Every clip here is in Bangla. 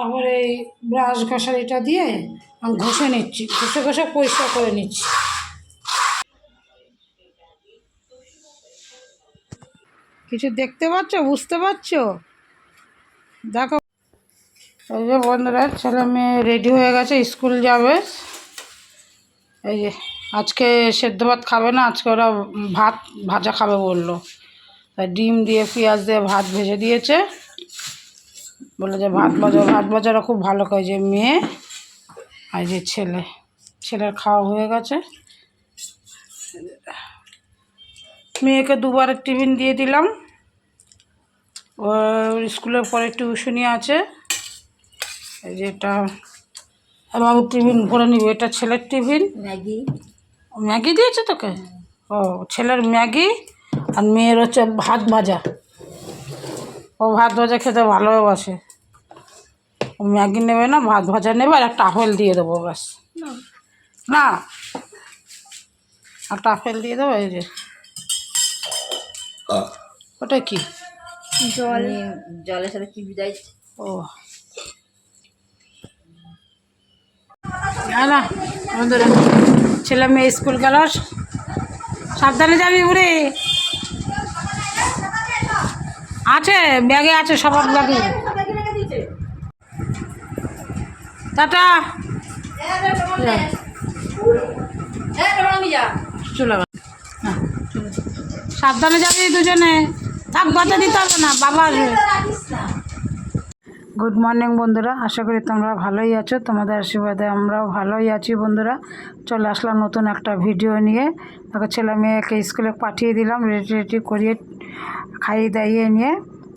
তারপরে এই ব্রাশ ঘষারিটা দিয়ে আমি ঘষে নিচ্ছি, ঘষে ঘষে পরিষ্কার করে নিচ্ছি। কিছু দেখতে পাচ্ছ? বুঝতে পারছ? দেখো, এই যে বন্ধুরা, ছেলে মেয়ে রেডি হয়ে গেছে, স্কুল যাবে। এই যে, আজকে সেদ্ধ ভাত খাবে না, আজকে ওরা ভাত, ভাজা খাবে বলল। ডিম দিয়ে, পেঁয়াজ দিয়ে ভাত ভেজে দিয়েছে। বলে যে ভাত ভাজা ভাত ভাজাটা খুব ভালো খায় যে মেয়ে আর যে ছেলে ছেলের খাওয়া হয়ে গেছে। মেয়েকে দুবারের টিফিন দিয়ে দিলাম। ওর স্কুলের পরে টিউশনি আছে। এই যে এটা বাবু টিফিন ভরে নিবি এটা ছেলের টিফিন। ম্যাগি। ম্যাগি দিয়েছে তোকে? ও ছেলের ম্যাগি আর মেয়ের হচ্ছে ভাত ভাজা। ও ভাত ভাজা খেতে ভালোবাসে। ম্যাগি নেবে না ভাত ভাজা নেবে আর একটা আপেল দিয়ে দেবো ব্যাস। না। একটা আপেল দিয়ে দেবো এই যে। ওটা কি? জল। জলের সাথে কি বিদায় ও। না ছেলে মেয়ে স্কুল গেল। সাবধানে যাবি বুড়ি। আছে ব্যাগে আছে সবার ব্যাগে টাটা। সাবধানে যাবি দুজনে। থাক, বাচ্চা দিতে হবে না, বাবা আসবে। গুড মর্নিং বন্ধুরা। আশা করি তোমরা ভালোই আছো। তোমাদের আশীর্বাদে আমরাও ভালোই আছি, বন্ধুরা। চলে আসলাম নতুন একটা ভিডিও নিয়ে। তাকে ছেলে মেয়েকে স্কুলে পাঠিয়ে দিলাম রেডি রেডি করিয়ে খাইয়ে দাইয়ে নিয়ে।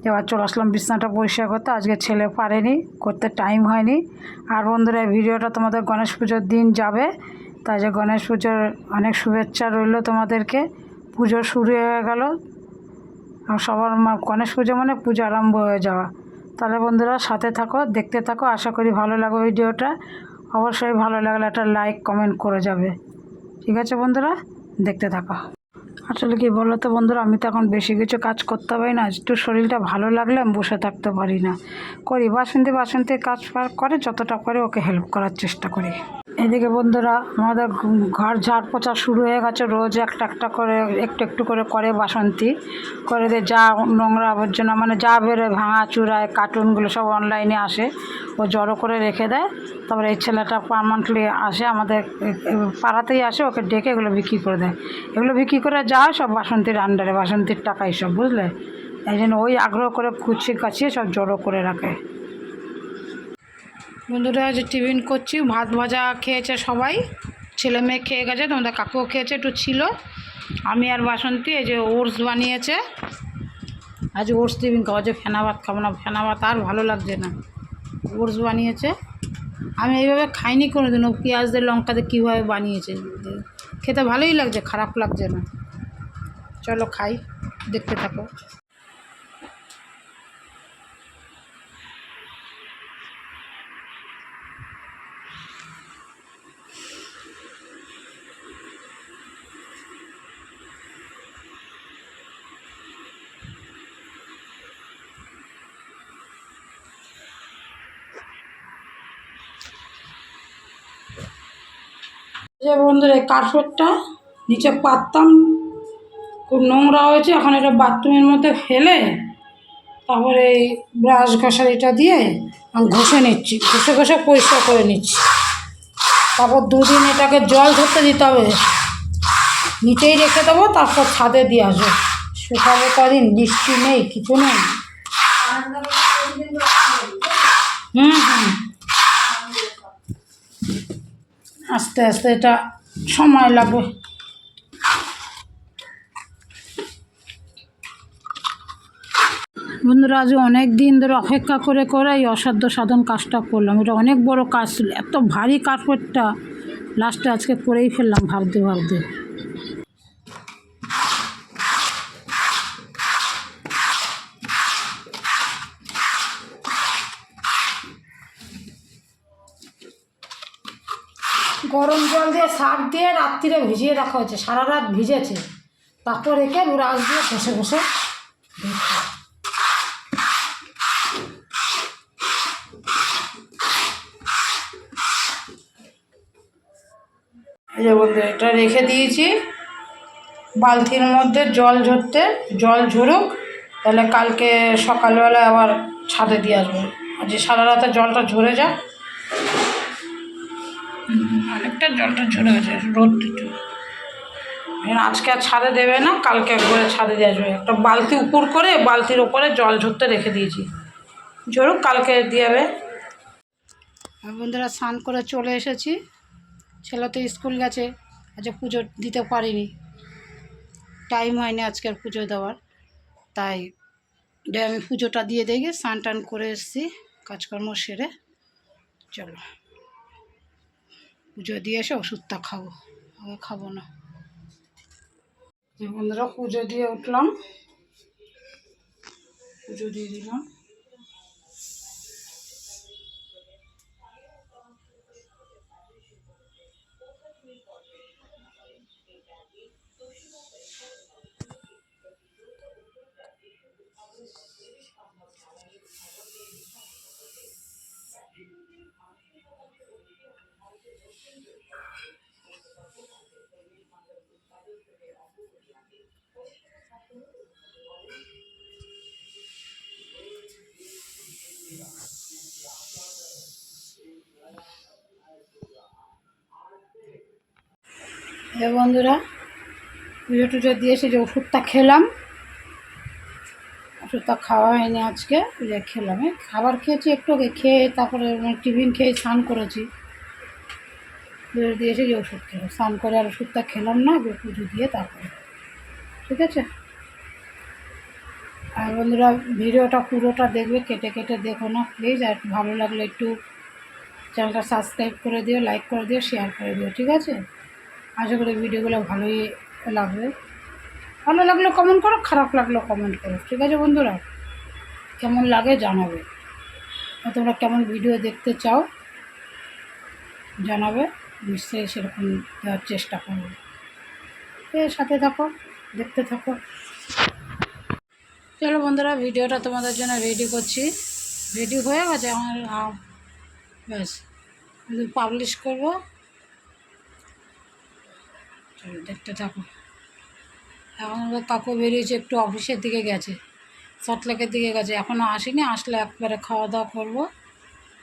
এবার চলে আসলাম বিছনাটা পরিষ্কার করতে। আজকে ছেলে পারেনি, করতে টাইম হয়নি। আর বন্ধুরা ভিডিওটা তোমাদের গণেশ পুজোর দিন যাবে। তাই যে গণেশ পুজোর অনেক শুভেচ্ছা রইল তোমাদেরকে। পুজো শুরু হয়ে গেল। আর সবার গণেশ পুজো মানে পুজো আরম্ভ হয়ে যাওয়া। তাহলে বন্ধুরা, সাথে থাকো, দেখতে থাকো। আশা করি ভালো লাগবে ভিডিওটা। অবশ্যই ভালো লাগলে একটা লাইক কমেন্ট করে যাবে। ঠিক আছে বন্ধুরা, দেখতে থাকো। আসলে কি বলো তো বন্ধুরা, আমি তো এখন বেশি কিছু কাজ করতে পারি না, একটু শরীরটা ভালো লাগলে আমি বসে থাকতে পারি না। করি, বাসন্তী বাসন্তী কাজ করে, যতটা করে ওকে হেল্প করার চেষ্টা করি। এদিকে বন্ধুরা, আমাদের ঘর ঝাড় পোছা শুরু হয়ে গেছে, রোজ একটা একটা করে, একটু একটু করে করে বাসন্তী। করে দিয়ে যা নোংরা আবর্জনা মানে যা বেরোয়, ভাঙা চূড়ায় কার্টুনগুলো সব অনলাইনে আসে, ও জড়ো করে রেখে দেয়। তারপরে এই ছেলেটা পারমান্টলি আসে, আমাদের পাড়াতেই আসে, ওকে ডেকে এগুলো বিক্রি করে দেয়। এগুলো বিক্রি করে যা সব বাসন্তীর আন্ডারে বাসন্তীর টাকাই সব বুঝলে? এই জন্য ওই আগ্রহ করে কুচিয়ে কাছিয়ে সব জড়ো করে রাখে। বন্ধুরা যে টিফিন করছি, ভাত ভাজা খেয়েছে সবাই। ছেলে মেয়ে খেয়ে গেছে, তোমাদের কাকুও খেয়েছে, একটু ছিল। আমি আর বাসন্তী, এই যে ওটস বানিয়েছে। আজ ওটস টিফিন খাওয়া যে ফেনা ভাত খাব না, ফেনা ভাত আর ভালো লাগছে না। ওটস বানিয়েছে। আমি এইভাবে খাইনি কোনো দিনও পেঁয়াজ দিয়ে লঙ্কা দিয়ে কীভাবে বানিয়েছে। খেতে ভালোই লাগছে, খারাপ লাগছে না। চলো খাই দেখতে থাকো। বন্ধুরা কার্পেটটা নিচে পাততাম খুব নোংরা হয়েছে, এখন এটা বাথরুমের মধ্যে ফেলে তারপরে এই ব্রাশ ঘষারিটা দিয়ে আমি ঘষে নিচ্ছি, ঘষে ঘষে পরিষ্কার করে নিচ্ছি। তারপর দুদিন এটাকে জল ধরতে দিতে হবে, নিচেই রেখে দেবো, তারপর ছাদে দিয়ে আসব। শুকাবো কদিন, বৃষ্টি নেই, কিছু নেই। হুম হুম। আস্তে আস্তে এটা সময় লাগবে। বন্ধুরা, আজ অনেক দিন ধরে অপেক্ষা করে করে এই অসাধ্য সাধন কাজটা করলাম। এটা অনেক বড় কাজ ছিল, এত ভারী কার্পেটটা লাস্টে আজকে করেই ফেললাম, ভাবতে ভাবতে। গরম জল দিয়ে শাক দিয়ে রাত্রিরে ভিজিয়ে রাখা হয়েছে, সারা রাত ভিজেছে। তারপর রেখে ব্রাশ দিয়ে ঘষে ঘষে এই যে বন্ধু এটা রেখে দিয়েছি। বালতির মধ্যে জল ঝরতে জল ঝরুক তাহলে কালকে সকালবেলা আবার ছাদে দিয়ে আসব। আর যে সারা রাতে জলটা ঝরে হুম, অনেকটা জলটা ঝরে গেছে রোদ এখন আজকে আর ছাদে দেবে না কালকে একবারে ছাদে দিয়ে আসবে। একটা বালতি উপর করে বালতির ওপরে জল ঝরতে রেখে দিয়েছি। ঝরুক কালকে দিয়ে যাবে বন্ধুরা স্নান করে চলে এসেছি। ছেলে তো স্কুল গেছে আজ পুজো দিতে পারিনি। টাইম হয়নি আজকের পুজো দেওয়ার। তাই আমি পুজোটা দিয়ে দেখে স্নান টান করে এসেছি, কাজকর্ম সেরে চলো। পুজো দিয়ে এসে ওষুধটা খাব, আগে খাব না। বন্ধুরা, পুজো দিয়ে উঠলাম। পুজো দিয়ে দিলাম। এ বন্ধুরা পুজো টুজো দিয়ে এসে যে ওষুধটা খেলাম। ওষুধটা খাওয়া হয়নি আজকে যে খেলাম। খাবার খেয়েছি একটু খেয়ে তারপরে মানে টিফিন খেয়ে স্নান করেছি। পুজো দিয়ে এসে যে ওষুধ খেলাম। স্নান করে আর ওষুধটা খেলাম না পুজো দিয়ে তারপরে। ঠিক আছে? আর বন্ধুরা, ভিডিওটা পুরোটা দেখবে, কেটে কেটে দেখো না প্লিজ আর ভালো লাগলে একটু চ্যানেলটা সাবস্ক্রাইব করে দিও লাইক করে দিও শেয়ার করে দিও, ঠিক আছে? আশা করি ভিডিওগুলো ভালোই লাগবে। ভালো লাগলে কমেন্ট করো, খারাপ লাগলেও কমেন্ট করো। ঠিক আছে বন্ধুরা, কেমন লাগে জানাবে। তোমরা কেমন ভিডিও দেখতে চাও জানাবে, নিশ্চয়ই সেরকম দেওয়ার চেষ্টা করব। এর সাথে থাকো, দেখতে থাকো। চলো বন্ধুরা, ভিডিওটা তোমাদের জন্য রেডি করছি। রেডি হয়ে গেছে আমার ব্যাস পাবলিশ করব। চলো, দেখতে থাকো। এখন কাকু বেরিয়েছে, একটু অফিসের দিকে গেছে সটলেকের দিকে গেছে। এখনও আসেনি, আসলে একবারে খাওয়া দাওয়া করব।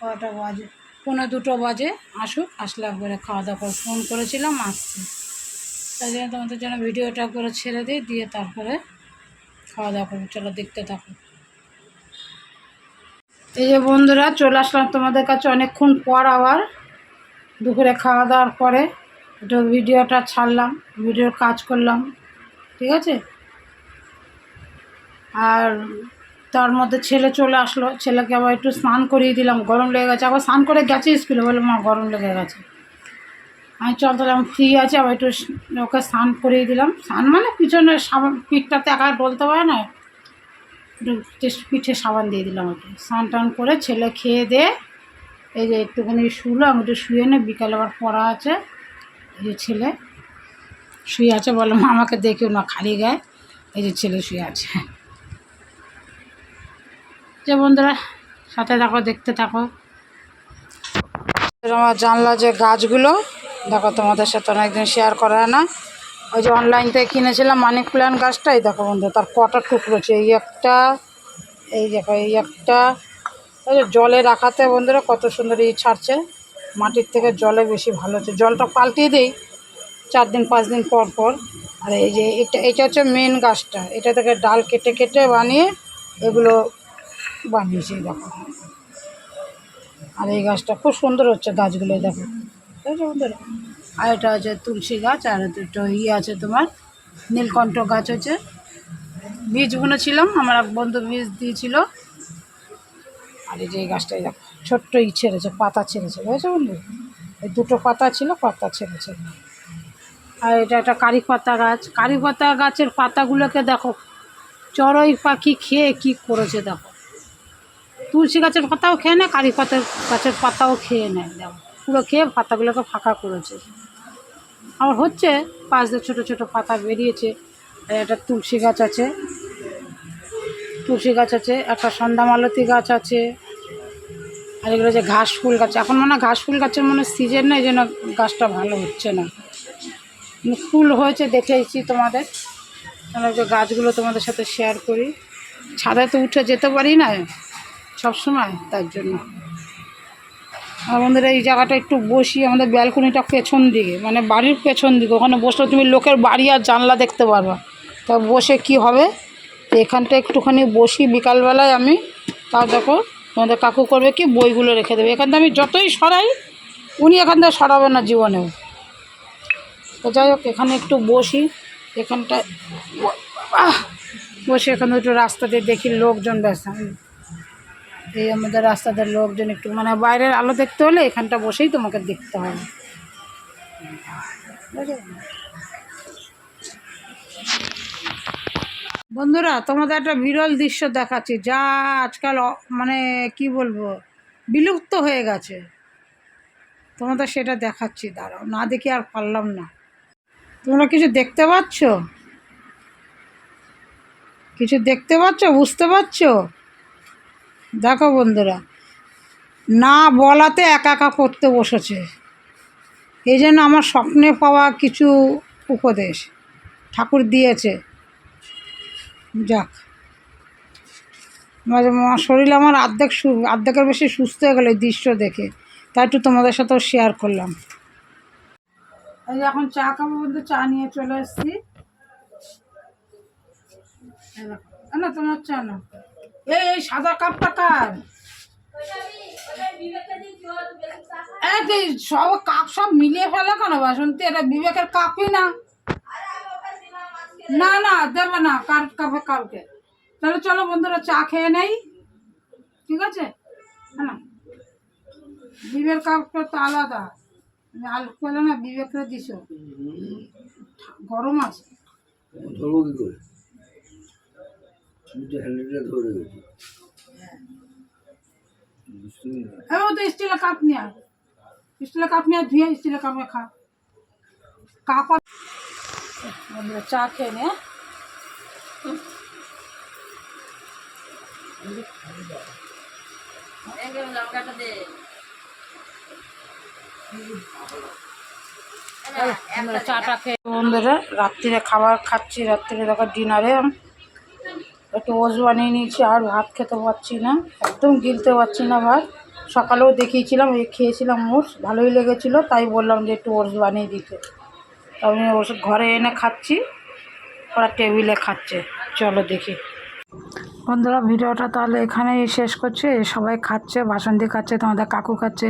কটা বাজে? পনেরো দুটো বাজে, আসুক, আসলে একবারে খাওয়া দাওয়া করব। ফোন করেছিলাম, আসছে। তাই জন্য তোমাদের জন্য ভিডিওটা করে ছেড়ে দিই, দিয়ে তারপরে খাওয়া দাওয়া করব। চলো, দেখতে থাকো। এই যে বন্ধুরা, চলে আসলাম তোমাদের কাছে অনেকক্ষণ পর আবার। দুপুরে খাওয়া দাওয়ার পরে। একটু ভিডিওটা ছাড়লাম, ভিডিওর কাজ করলাম, ঠিক আছে? আর তার মধ্যে ছেলে চলে আসলো, ছেলেকে আবার একটু স্নান করিয়ে দিলাম, গরম লেগে গেছে। আবার স্নান করে গেছে স্কুলে বলে মা, গরম লেগে গেছে। আমি, চল তাহলে আমি ফ্রি আছি। আবার একটু ওকে স্নান করিয়ে দিলাম। স্নান মানে পিছনে সাবান, পিঠটাতে একা বলতে পারে না? একটু পিঠে সাবান দিয়ে দিলাম ওকে। স্নান টান করে ছেলে খেয়ে দে, এই যে একটুখানি শুলো, আমি একটু শুয়ে নে, বিকালে আবার পড়া আছে। এই যে ছেলে শুয়ে আছে বলে মা আমাকে দেখেও না, খালি গায়ে এই যে ছেলে শুয়ে আছে। যে বন্ধুরা, সাথে থাকো, দেখতে থাকো। আমার জানলা যে গাছগুলো, দেখো তোমাদের সাথে অনেকদিন শেয়ার করা না। ওই যে অনলাইন থেকে কিনেছিলাম মানি প্ল্যান্ট গাছটাই, দেখো বন্ধু, তার কটা টুকরোছে এই একটা, এই দেখো, এই একটা। জলে রাখাতে বন্ধুরা কত সুন্দর ই ছাড়ছে। মাটির থেকে জলে বেশি ভালো হচ্ছে। জলটা পাল্টিয়ে দিই, চার দিন, পাঁচ দিন পর পর। আর এই যে এটা এটা হচ্ছে মেন গাছটা। এটা থেকে ডাল কেটে কেটে বানিয়ে এগুলো বানিয়েছি, দেখো। আর এই গাছটা খুব সুন্দর হচ্ছে গাছগুলো দেখো। বন্ধুরা, আর এটা হচ্ছে তুলসী গাছ, আর দুটো ইয়ে আছে তোমার, নীলকণ্ঠ গাছ হচ্ছে। বীজ বুনেছিলাম আমার এক বন্ধু বীজ দিয়েছিল। আর এই যে এই গাছটাই দেখো। ছোট্ট ই ছেড়েছে, পাতা ছেড়েছে, বুঝেছ বন্ধু এই দুটো পাতা ছিল, পাতা ছেড়েছে। আর এটা একটা কারি পাতা গাছ। কারি পাতা গাছের পাতাগুলোকে দেখো, চড়ই পাখি খেয়ে কি করেছে দেখো। তুলসী গাছের পাতাও খেয়ে নেয় কারি পাতার গাছের পাতাও খেয়ে নেয়, দেখো। পুরো খেয়ে পাতাগুলোকে ফাঁকা করেছে। আমার হচ্ছে পাঁচ দিয়ে ছোটো ছোটো পাতা বেরিয়েছে, আর একটা তুলসী গাছ আছে। তুলসী গাছ আছে, একটা সন্ধ্যামালতী গাছ আছে। আর এগুলো যে ঘাস, ফুল গাছ। এখন মনে হয় ঘাস, ফুল গাছের মনে সিজন না এই জন্য গাছটা ভালো হচ্ছে না। ফুল হয়েছে দেখেছি তোমাদের। তাহলে যে গাছগুলো তোমাদের সাথে শেয়ার করি। ছাদে তো উঠে যেতে পারি না সব সময় তার জন্য। আমাদের এই জায়গাটা একটু বসি আমাদের ব্যালকনিটা পেছন দিকে মানে বাড়ির পেছন দিকে। ওখানে বসলে তুমি লোকের বাড়ি আর জানলা দেখতে পারবা। তা বসে কি হবে? তো এখানটা একটুখানি বসি, বিকালবেলায় আমি। তাও দেখো তোমাদের কাকু করবে কি, বইগুলো রেখে দেবে। এখান থেকে আমি যতই সরাই, উনি এখান থেকে সরাবে না জীবনেও। তো যাই হোক, এখানে একটু বসি। এখানটায় আহ! বসে এখানে একটু রাস্তা দিয়ে দেখি লোকজন ব্যস্ত। এই আমাদের রাস্তাতে লোকজন একটু মানে বাইরের আলো দেখতে হলে এখানটা বসেই তোমাকে দেখতে হবে বন্ধুরা, তোমাদের একটা বিরল দৃশ্য দেখাচ্ছি, যা আজকাল মানে কি বলব, বিলুপ্ত হয়ে গেছে। তোমাদের সেটা দেখাচ্ছি, দাঁড়াও, না দেখি আর পারলাম না। তোমরা কিছু দেখতে পাচ্ছ? কিছু দেখতে পাচ্ছ? বুঝতে পারছ? দেখো বন্ধুরা, না বলাতে একা একা করতে বসেছে। এই জন্য আমার স্বপ্নে পাওয়া কিছু উপদেশ ঠাকুর দিয়েছে। যাক। আমার শরীর আমার অর্ধেক সু- অর্ধেকের বেশি সুস্থ হয়ে গেলো দৃশ্য দেখে। তাই একটু তোমাদের সাথেও শেয়ার করলাম। এই যে এখন চা খাব বলতে চা নিয়ে চলে এসেছি। না, তোমার চা না এই এই সাদা কাপটা কার? সব কাপ সব মিলিয়ে ফেলে কেন? বাসন্তী, এটা বিবেকের কাপই না। না না দেবে না কার কাপে কালকে। তাহলে চলো বন্ধুরা চা খেয়ে নেই। ঠিক আছে? হ্যাঁ বিবেক কাপটা তো আলাদা। আলু পেলে না বিবেকরে দিছ। গরম আছে। ধরবো কি করে? হ্যান্ডেলটা ধরে গেছি হ্যাঁ ও তো স্টিলের কাপ নিয়ে স্টিলের কাপ নিয়ে ধুয়ে স্টিলের কাপে খা। কাপ বন্ধুরা চা খেয়ে নে। চাটা খেয়ে বন্ধুরা। রাত্রিরে খাবার খাচ্ছি, রাত্রিরে দেখো ডিনারে একটু ওজ বানিয়ে নিয়েছি, আর ভাত খেতে পারছি না। একদম গিলতে পারছি না ভাত। সকালেও দেখিয়েছিলাম খেয়েছিলাম ওটস, ভালোই লেগেছিলো, তাই বললাম যে একটু ওটস বানিয়ে দিতে। আমি ওষুধ ঘরে এনে খাচ্ছি। ওরা টেবিলে খাচ্ছে। চলো দেখি। বন্ধুরা, ভিডিওটা তাহলে এখানেই শেষ করছি। সবাই খাচ্ছে, বাসন্তী খাচ্ছে, তোমাদের কাকু খাচ্ছে।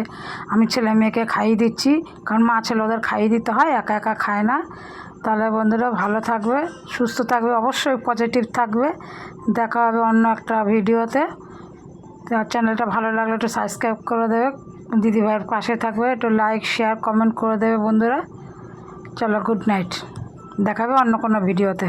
আমি ছেলে মেয়েকে খাইয়ে দিচ্ছি, কারণ মা ছেলে ওদের খাইয়ে দিতে হয়, একা একা খায় না। তাহলে বন্ধুরা, ভালো থাকবে, সুস্থ থাকবে, অবশ্যই পজিটিভ থাকবে। দেখা হবে অন্য একটা ভিডিওতে। চ্যানেলটা ভালো লাগলে একটু সাবস্ক্রাইব করে দেবে। দিদিভাইয়ের পাশে থাকবে, একটু লাইক শেয়ার কমেন্ট করে দেবে বন্ধুরা। চলো গুড নাইট দেখাবে অন্য কোনো ভিডিওতে